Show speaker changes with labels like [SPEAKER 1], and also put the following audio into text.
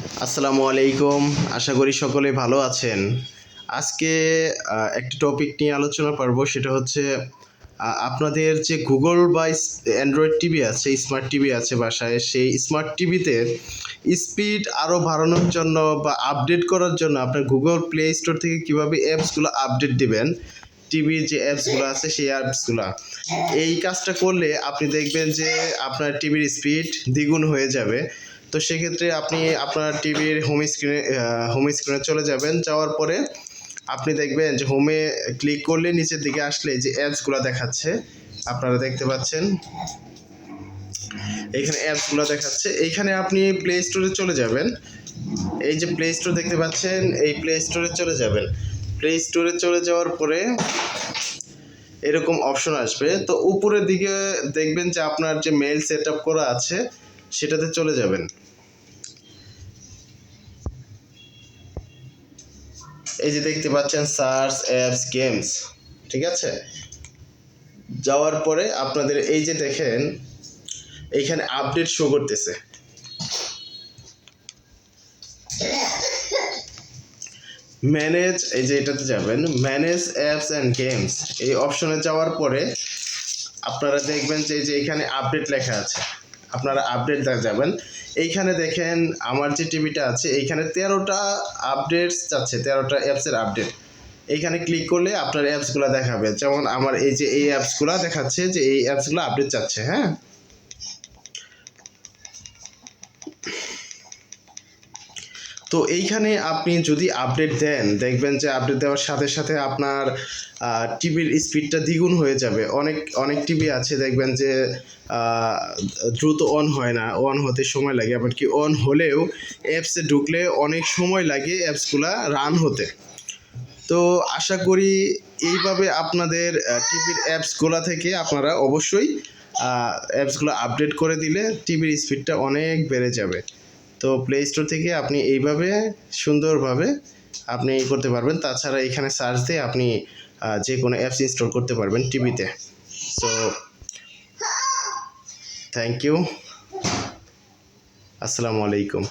[SPEAKER 1] আসসালামু আলাইকুম। আশা করি সকলে ভালো আছেন। আজকে একটি টপিক নিয়ে আলোচনা করব, সেটা হচ্ছে আপনাদের যে গুগল বা অ্যান্ড্রয়েড টিভি আছে স্মার্ট টিভি আছে বাসায়, সেই স্মার্ট টিভিতে স্পিড আরও বাড়ানোর জন্য বা আপডেট করার জন্য আপনার গুগল প্লে স্টোর থেকে কীভাবে অ্যাপসগুলো আপডেট দিবেন টিভির যে অ্যাপসগুলো আছে, সেই অ্যাপসগুলো এই কাজটা করলে আপনি দেখবেন যে আপনার টিভির স্পিড দ্বিগুণ হয়ে যাবে। তো সেক্ষেত্রে আপনি আপনার টিভির হোম স্ক্রিনে হোম স্ক্রিনে চলে যাবেন। যাওয়ার পরে আপনি দেখবেন যে হোমে ক্লিক করলে নিচের দিকে আসলে যে অ্যাপসগুলো দেখাচ্ছে, আপনারা দেখতে পাচ্ছেন। এইখানে অ্যাপসগুলো দেখাচ্ছে। এইখানে আপনি প্লে স্টোরে চলে যাবেন। এই যে প্লে স্টোর দেখতে পাচ্ছেন, এই প্লে স্টোরে চলে যাবেন। প্লে স্টোরে চলে যাওয়ার পরে এরকম অপশন আসবে। তো উপরের দিকে দেখবেন যে আপনার যে মেল সেট করা আছে সেটাতে চলে যাবেন। এই যে দেখতে পাচ্ছেন সার্চ অ্যাপস গেমস, ঠিক আছে? যাওয়ার পরে আপনাদের এই যে দেখেন এইখানে আপডেট শো করতেছে। ম্যানেজ, এই যে এটাতে যাবেন, ম্যানেজ অ্যাপস অ্যান্ড গেমস। এই অপশনে যাওয়ার পরে আপনারা দেখবেন যে এই যে এখানে আপডেট লেখা আছে। আপনারা আপডেট যাবেন। এইখানে দেখেন, আমার যে টিভিটা আছে, এইখানে তেরোটা আপডেটস যাচ্ছে, তেরোটা অ্যাপসের আপডেট এইখানে ক্লিক করলে আপনার অ্যাপসগুলো দেখাবে। যেমন আমার এই যে এই অ্যাপসগুলো দেখাচ্ছে যে এই অ্যাপসগুলো আপডেট চাচ্ছে হ্যাঁ? তো এইখানে আপনি যদি আপডেট দেন, দেখবেন যে আপডেট দেওয়ার সাথে সাথে আপনার টিভির স্পিডটা দ্বিগুণ হয়ে যাবে। অনেক অনেক টিভি আছে, দেখবেন যে দ্রুত অন হয় না অন হতে সময় লাগে। এমনকি অন হলেও অ্যাপসে ঢুকলে অনেক সময় লাগে অ্যাপসগুলা রান হতে। তো আশা করি এইভাবে আপনাদের টিভির অ্যাপসগুলো থেকে আপনারা অবশ্যই অ্যাপসগুলো আপডেট করে দিলে টিভির স্পিডটা অনেক বেড়ে যাবে। তো প্লে স্টোর থেকে আপনি এইভাবে সুন্দরভাবে আপনি করতে পারবেন। তাছাড়া এখানে সার্চ দিয়ে আপনি যে কোনো অ্যাপস ইনস্টল করতে পারবেন টিভিতে সো থ্যাংক ইউ আসসালামু আলাইকুম।